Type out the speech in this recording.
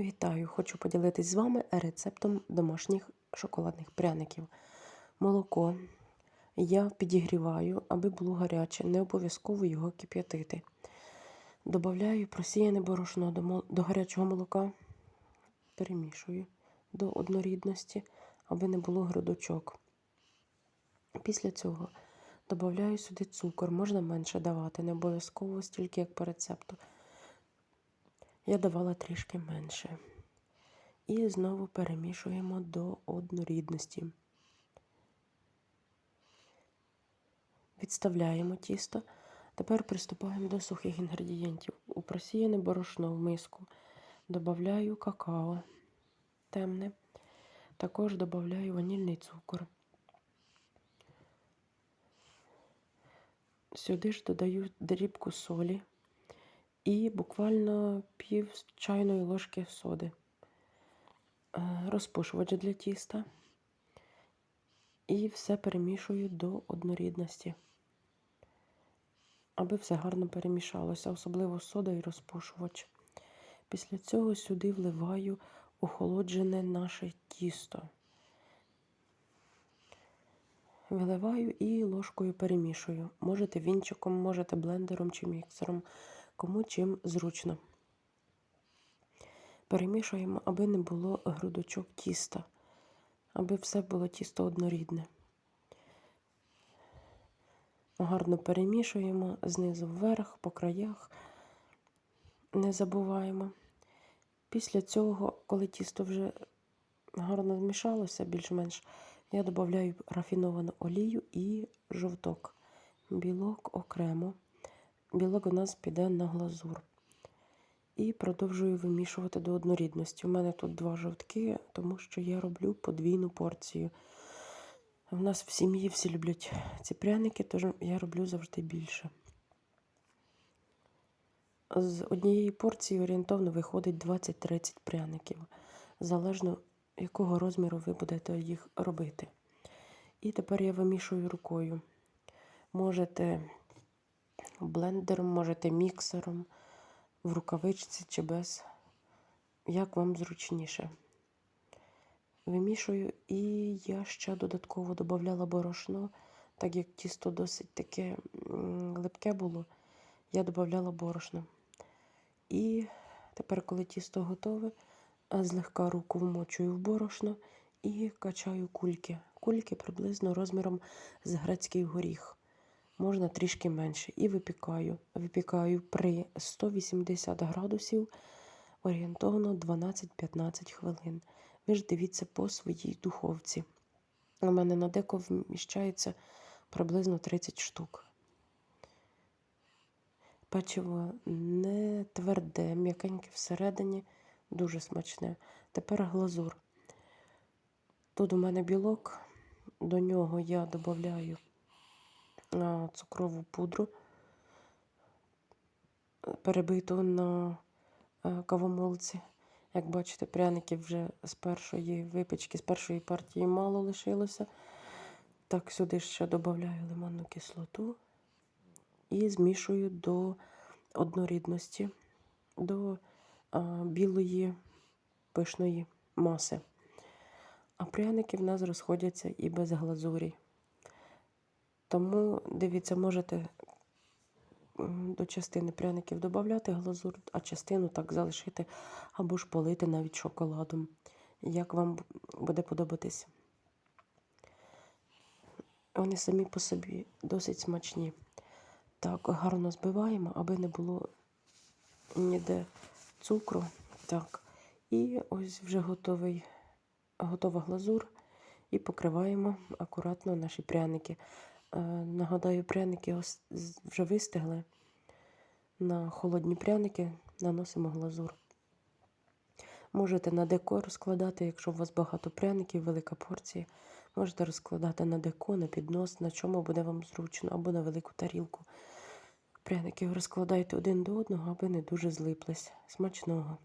Вітаю! Хочу поділитись з вами рецептом домашніх шоколадних пряників. Молоко я підігріваю, аби було гаряче, не обов'язково його кип'ятити. Добавляю просіяне борошно до, до гарячого молока, перемішую до однорідності, аби не було грудочок. Після цього додаю сюди цукор, можна менше давати, не обов'язково стільки, як по рецепту. Я давала трішки менше. І знову перемішуємо до однорідності. Відставляємо тісто. Тепер приступаємо до сухих інгредієнтів. У просіяне борошно в миску додаю какао темне, також додаю ванільний цукор. Сюди ж додаю дрібку солі і буквально пів чайної ложки соди, розпушувач для тіста. І все перемішую до однорідності, аби все гарно перемішалося, особливо сода і розпушувач. Після цього сюди вливаю охолоджене наше тісто. Виливаю і ложкою перемішую. Можете вінчиком, можете блендером чи міксером кому чим зручно. Перемішуємо, аби не було грудочок тіста, аби все було тісто однорідне. Гарно перемішуємо знизу вверх, по краях, не забуваємо. Після цього, коли тісто вже гарно змішалося, більш-менш, я додаю рафіновану олію і жовток, білок окремо білок у нас піде на глазур. І продовжую вимішувати до однорідності. У мене тут два жовтки, тому що я роблю подвійну порцію. У нас в сім'ї всі люблять ці пряники, тож я роблю завжди більше. З однієї порції орієнтовно виходить 20-30 пряників, залежно якого розміру ви будете їх робити. І тепер я вимішую рукою. Можете блендером, можете міксером, в рукавичці чи без, як вам зручніше. Вимішую, і я ще додатково додавала борошно, так як тісто досить таке липке було, я додавала борошно. І тепер, коли тісто готове, злегка руку вмочую в борошно і качаю кульки. Кульки приблизно розміром з грецький горіх можна трішки менше. І випікаю. Випікаю при 180 градусів орієнтовно 12-15 хвилин. Ви ж дивіться по своїй духовці. У мене на деко вміщається приблизно 30 штук. Печиво не тверде, м'якеньке всередині, дуже смачне. Тепер глазур. Тут у мене білок, до нього я додаю цукрову пудру, перебиту на е, кавомолці. Як бачите, пряників вже з першої випічки, з першої партії мало лишилося. Так, сюди ще додаю лимонну кислоту і змішую до однорідності, до а, білої пишної маси. А пряники в нас розходяться і без глазурі. Тому, дивіться, можете до частини пряників додати глазур, а частину так залишити або ж полити навіть шоколадом, як вам буде подобатись. Вони самі по собі досить смачні. Так, гарно збиваємо, аби не було ніде цукру. Так, і ось вже готовий, готова глазур. І покриваємо акуратно наші пряники. Е, нагадаю, пряники вже вистигли. На холодні пряники наносимо глазур. Можете на деко розкладати, якщо у вас багато пряників, велика порція. Можете розкладати на деко, на піднос, на чому буде вам зручно, або на велику тарілку. Пряники розкладайте один до одного, аби не дуже злиплись. Смачного.